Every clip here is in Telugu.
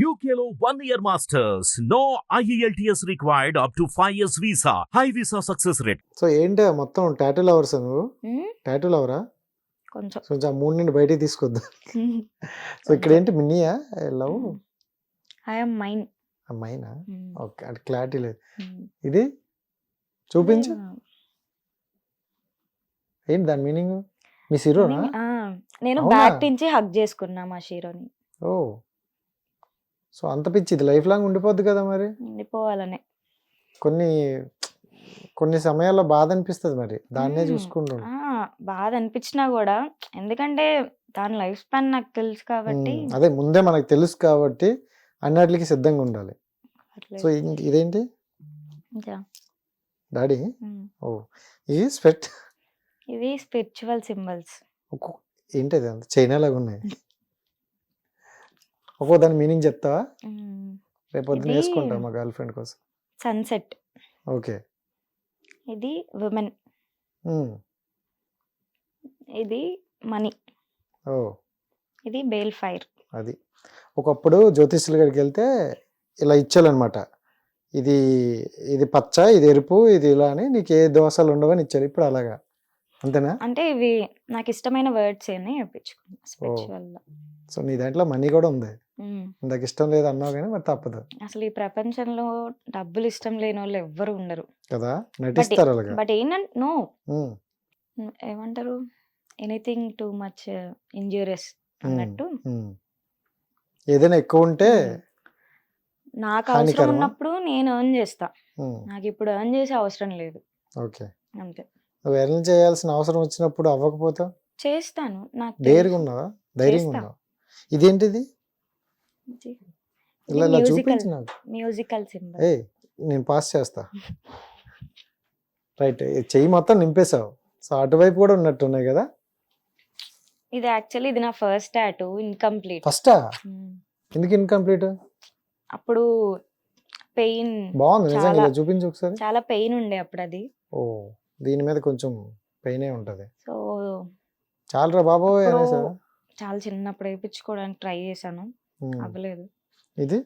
UKLO one year masters. No E IELTS required up to 5 years visa. High visa success rate. So ఏంటి మొత్తం టాటూ లవర్స్ నువ్వు? ఉమ్, టాటూ లవరా కొంచెం. కొంచెం మూడు నుండి బయటికి తీసుకొద్దాం. సో ఇక్కడ ఏంటి మిన్నీయా లవ్ ఐఎమ్ మైన్ అమ్మాయినా ఓకే అది క్లారిటీ లేదు. Hmm. ఇది? చూపించు. ఏంటి దాని మీనింగ్ మీ సిరోనా నేను అవునా? బ్యాక్ నుంచి హక్ చేసుకున్నా మా షీరోని ఓ. సో అంత పిచ్చి ఇది లైఫ్ లాంగ్ ఉండిపోద్ది కదా మరి? ఉండిపోవాలనే. కొన్ని కొన్ని సమయాల్లో బాధ అనిపిస్తుంది మరి. దాన్నే. చూసుకుంటూ బాధ అనిపించినా కూడా ఎందుకంటే దాని లైఫ్ స్పాన్ నాకు తెలుసు కాబట్టి. అదే ముందే మనకు తెలుసు కాబట్టి అన్నిటికి సిద్ధంగా ఉండాలి. సో ఇదేంటి? డాడీ. ఓ ఇది స్పెట్ ఇవి స్పిరిచువల్ సింబల్స్ ఒక్కో ఏంటి అది అంత చైనా లాగా ఉన్నాయి? ఒక్కో దాని మీనింగ్ చెప్తావా? రేపు ఇది- వేసుకుంటా మా గర్ల్ ఫ్రెండ్ కోసం. సన్సెట్. ఓకే. ఇది ఉమెన్. ఇది మనీ. ఓ. ఇది బేల్ ఫైర్. అది. ఒకప్పుడు జ్యోతిష్యుల దగ్గరికి వెళ్తే ఇలా ఇచ్చాలన్నమాట ఇది ఇది పచ్చ ఇది ఎరుపు ఇది ఇలా అని నీకు ఏ దోషాలు ఉండవని ఇచ్చారు. ఇప్పుడు అలాగా. అంతేనా? అంటే ఇవి నాకు ఇష్టమైన వర్డ్స్ అని చెప్పించుకున్నా స్పిరిచువల్ సో నీ దాంట్లో మనీ కూడా ఉంది. ఇందాక ఇష్టం లేదు అన్నావు కానీ మరి తప్పదు. అసలు ఈ ప్రపంచంలో డబ్బులు ఇష్టం లేని వాళ్ళు ఎవ్వరు ఉండరు. కదా? నటిస్తారు అలాగా? బట్ ఏంటంటే నో. ఏమంటారు? ఎనీథింగ్ టూ మచ్ ఇంజూరియస్ అన్నట్టు. ఏదైనా ఎక్కువ ఉంటే నాకు అవసరం? ఉన్నప్పుడు నేను ఎర్న్ చేస్తా. నాకు ఇప్పుడు ఎర్న్ చేసే అవసరం లేదు. ఓకే. అంతే. నువ్వు ఎర్న్ చేయాల్సిన అవసరం వచ్చినప్పుడు అవ్వకపోతే? చేస్తాను. నాకు డేర్గా ఉన్నావా? ధైర్యంగా. ఉన్నావా? ఇదేంటిది? ఇలా ఇలా చూపించు నాకు మ్యూజికల్ సింబల్. ఏ నేను పాస్ చేస్తా. రైట్ చెయ్యి మొత్తం నింపేశావు. సో అటువైపు కూడా ఉన్నట్టు ఉన్నాయి కదా? ఇది యాక్చువల్లీ ఇది నా ఫస్ట్ టాటూ ఇన్కంప్లీట్ ఫస్టా ఎందుకు ఇన్కంప్లీట్ అప్పుడు పెయిన్ బాగుంది నిజంగా. ఇలా చూపించు ఒకసారి. చాలా పెయిన్ ఉండే అప్పుడు అది ఓ దీని మీద కొంచెం పెయినే ఉంటది. సో చాలరా బాబోయ్ ఇప్పుడు అనేసా చాలా చిన్నప్పుడు వేయించుకోవడానికి ట్రై చేశాను. అవ్వలేదు. ఇది?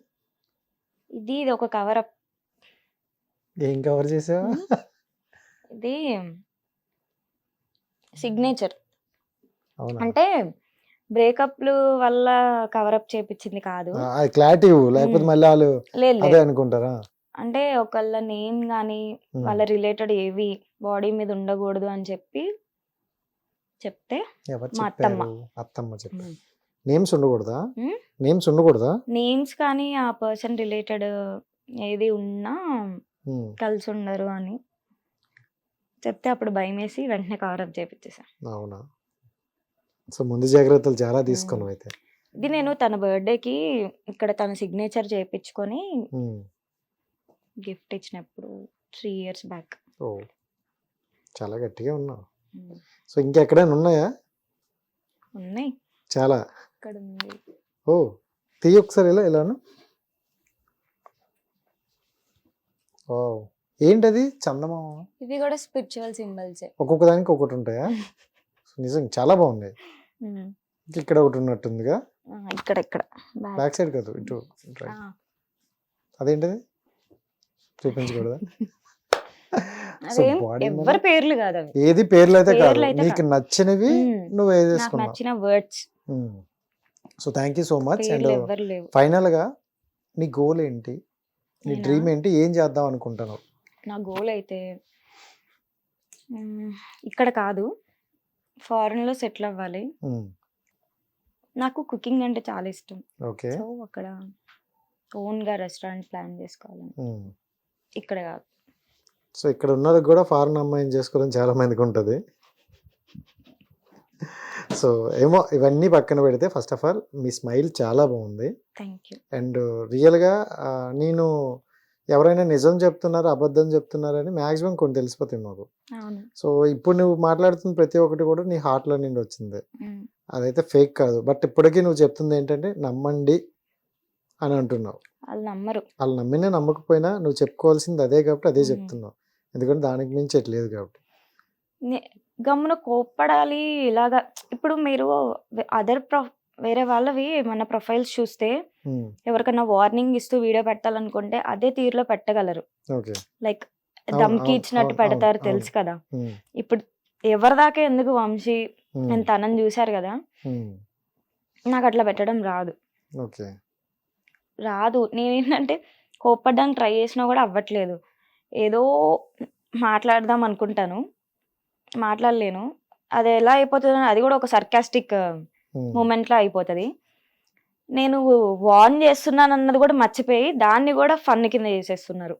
ఇది ఇది ఒక కవర్ అప్ ఏం కవర్ చేసావా? ఇది సిగ్నేచర్. అంటే బ్రేకప్లు వల్ల కవర్ అప్ చేపించింది కాదు క్లారిటీ లేకపోతే. మళ్ళీ వాళ్ళు అదే. అనుకుంటారా? అంటే ఒకళ్ళ నేమ్ గానీ ఉమ్. వాళ్ళ రిలేటెడ్ ఏవి బాడీ మీద ఉండకూడదు అని చెప్పి చెప్తే మా అత్తమ్మ. అత్తమ్మ చెప్పారు. నేమ్స్ ఉండకూడదా. నేమ్స్ ఉండకూడదా? నేమ్స్ కానీ ఆ పర్సన్ రిలేటెడ్ ఏది ఉన్నా. కలిసి ఉండరు అని చెప్తే అప్పుడు భయం వేసి వెంటనే కవర్ అప్ చేపించేసా అవునా? సో ముందు జాగ్రత్తలు చాలా తీసుకున్నావు అయితే. ఇది నేను తన బర్త్డేకి ఇక్కడ తన సిగ్నేచర్ చేయించుకొని. గిఫ్ట్ ఇచ్చినప్పుడు త్రీ ఇయర్స్ బ్యాక్ ఓ. చాలా గట్టిగా ఉన్నావు. సో ఇంకెక్కడైనా ఉన్నాయా? ఉన్నాయి. చాలా. ఇక్కడ ఉంది ఓ తీయి ఒకసారి ఇలా ఇలాను ఓ ఏంటది? చందమామ. ఇవి కూడా స్పిరిచువల్ సింబల్స్. ఒక్కొక్క దానికి ఒకటి ఉంటాయా? నిజంగా చాలా బాగుంది. ఇంక ఇక్కడ ఒకటి ఉన్నట్టుందిగా. ఇక్కడ ఇక్కడ. బ్యాక్ సైడ్ కాదు ఇటు అదేంటిది? చూపించకూడదా? ఎవ్వరి పేర్లు కాదు అవి. ఏది పేర్లు అయితే కాదు. నీకు. నచ్చినవి. నువ్వు వేసేసుకున్నావు నచ్చిన words so thank you so much and ఫైనల్గా నీ గోల్ ఏంటి? నీ? డ్రీమ్ ఏంటి? ఏం చేద్దాం అనుకుంటున్నావు? నా గోల్ అయితే ఇక్కడ కాదు. ఫారెన్లో సెటిల్ అవ్వాలి. నాకు కుకింగ్ అంటే చాలా ఇష్టం. ఓకే సో అక్కడ ఓన్గా రెస్టారెంట్ ప్లాన్ చేసుకోవాలని. ఇక్కడ కాదు. సో ఇక్కడ ఉన్నది కూడా ఫారెన్ అమ్మాయిని చేసుకోవడం చాలా మందికి ఉంటుంది. సో ఏమో ఇవన్నీ పక్కన పెడితే ఫస్ట్ ఆఫ్ ఆల్ మీ స్మైల్ చాలా బాగుంది. అండ్ రియల్గా నేను ఎవరైనా నిజం చెప్తున్నారు అబద్ధం చెప్తున్నారని మ్యాక్సిమం కొన్ని తెలిసిపోతాయి మాకు. సో ఇప్పుడు నువ్వు మాట్లాడుతున్న ప్రతి ఒక్కటి కూడా నీ హార్ట్లో నుండి వచ్చింది. అదైతే ఫేక్ కాదు. బట్ ఇప్పటికీ నువ్వు చెప్తుంది ఏంటంటే నమ్మండి అని అంటున్నావు. వాళ్ళు నమ్మరు. వాళ్ళు నమ్మినా నమ్మకపోయినా నువ్వు చెప్పుకోవాల్సింది అదే కాబట్టి అదే. చెప్తున్నావు. ఎందుకంటే దానికి మించి ఎట్లేదు కాబట్టి. గమ్మున కోప్పడాలి ఇలాగా. ఇప్పుడు మీరు అదర్ ప్రొ వేరే వాళ్ళవి మన ప్రొఫైల్స్ చూస్తే ఎవరికైనా వార్నింగ్ ఇస్తూ వీడియో పెట్టాలనుకుంటే అదే తీరులో పెట్టగలరు. లైక్ దమ్కి ఇచ్చినట్టు పెడతారు తెలుసు కదా. ఇప్పుడు ఎవరి దాకా ఎందుకు వంశీ నేను తనని చూశారు కదా? నాకు అట్లా పెట్టడం రాదు. రాదు. నేనేంటంటే కోప్పడ్డానికి ట్రై చేసినా కూడా అవ్వట్లేదు. ఏదో మాట్లాడదాం అనుకుంటాను. మాట్లాడలేను. అది ఎలా అయిపోతుంది అది కూడా ఒక సర్కాస్టిక్ మూమెంట్లో అయిపోతుంది. నేను వార్న్ చేస్తున్నాను అన్నది కూడా మర్చిపోయి దాన్ని కూడా ఫన్ కింద చేసేస్తున్నారు.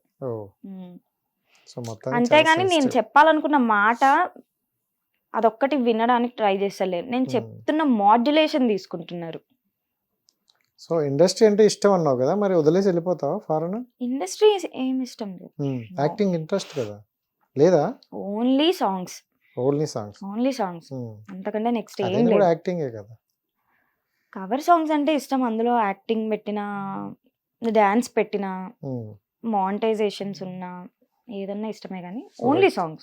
మొత్తం అంతేగాని నేను చెప్పాలనుకున్న మాట అదొక్కటి వినడానికి ట్రై చేస్తలేను. నేను Hmm. చెప్తున్న మాడ్యులేషన్ తీసుకుంటున్నారు. సో ఇండస్ట్రీ అంటే ఇష్టం అన్నావు కదా మరి వదిలేసి వెళ్ళిపోతావా ఫారెన్ ఇండస్ట్రీ ఏం ఇష్టం లేదు. యాక్టింగ్ ఇంట్రెస్ట్ కదా. లేదా? Only songs only songs only songs అంతకంటే నెక్స్ట్ ఏం లేదు. యాక్టింగే కదా. కవర్ సాంగ్స్ అంటే ఇష్టం. అందులో యాక్టింగ్ పెట్టిన డ్యాన్స్ పెట్టిన. మానిటైజేషన్స్ ఉన్న ఏదన్నా ఇష్టమే కానీ ఓన్లీ సాంగ్స్